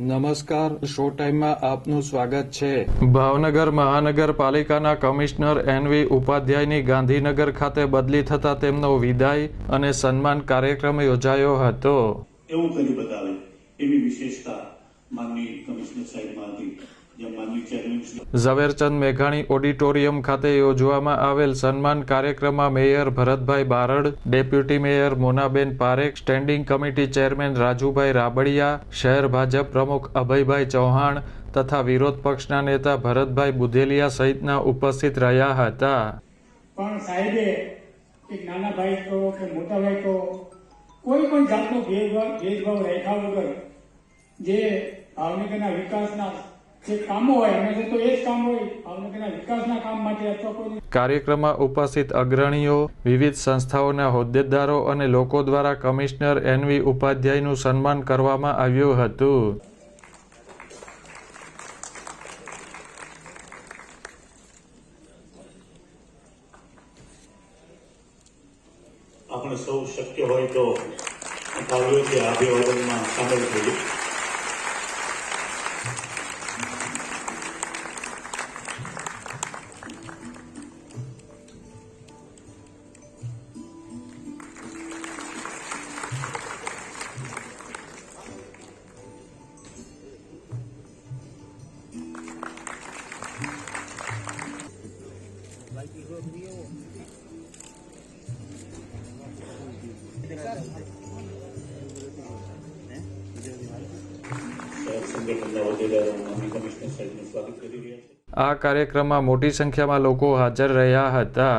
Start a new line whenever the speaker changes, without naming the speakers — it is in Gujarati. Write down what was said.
નમસ્કાર શો ટાઈમમાં આપનું સ્વાગત છે.
ભાવનગર મહાનગરપાલિકાના કમિશનર એનવી ઉપાધ્યાયની ગાંધીનગર ખાતે બદલી થતા તેમનો વિદાય અને સન્માન કાર્યક્રમ યોજાયો હતો.
એવું કરી બતાવે એવી વિશેષતા માનની કમિશનર સાહેબમાં હતી
ઝવેરચંદ મેઘાણી ઓડિટોરિયમ ખાતે યોજવામાં આવેલ સન્માન કાર્યક્રમમાં mayor Bharatbhai Barad, deputy mayor Monaben Parekh, standing committee chairman Rajubhai Rabadiya, શહેર ભાજપ પ્રમુખ અભયભાઈ ચૌહાણ તથા વિરોધ પક્ષના નેતા ભરતભાઈ બુધેલિયા સહિતના ઉપસ્થિત રહ્યા હતા.
પણ સાહેબે નાના ભાઈ કહો કે મોટા ભાઈ કહો કોઈ પણ જાતનો ભેદભાવ ભેદભાવ રાખ્યા વગર જે ભાવનગરના વિકાસના જે કામો હોય હંમેશા તો એ જ કામ હોય ભાવનગરના વિકાસના કામ માટે અથવા કોઈ
કાર્યક્રમમાં ઉપસ્થિત અગ્રણીઓ વિવિધ સંસ્થાઓના હોદ્દેદારો અને લોકો દ્વારા કમિશનર એનવી ઉપાધ્યાયનું સન્માન કરવામાં આવ્યું હતું.
આપણે સૌ શક્ય હોય તો કાવ્યોથી આ અભિવાદનમાં સામેલ થઈએ.
આ કાર્યક્રમમાં મોટી સંખ્યામાં લોકો હાજર રહ્યા હતા.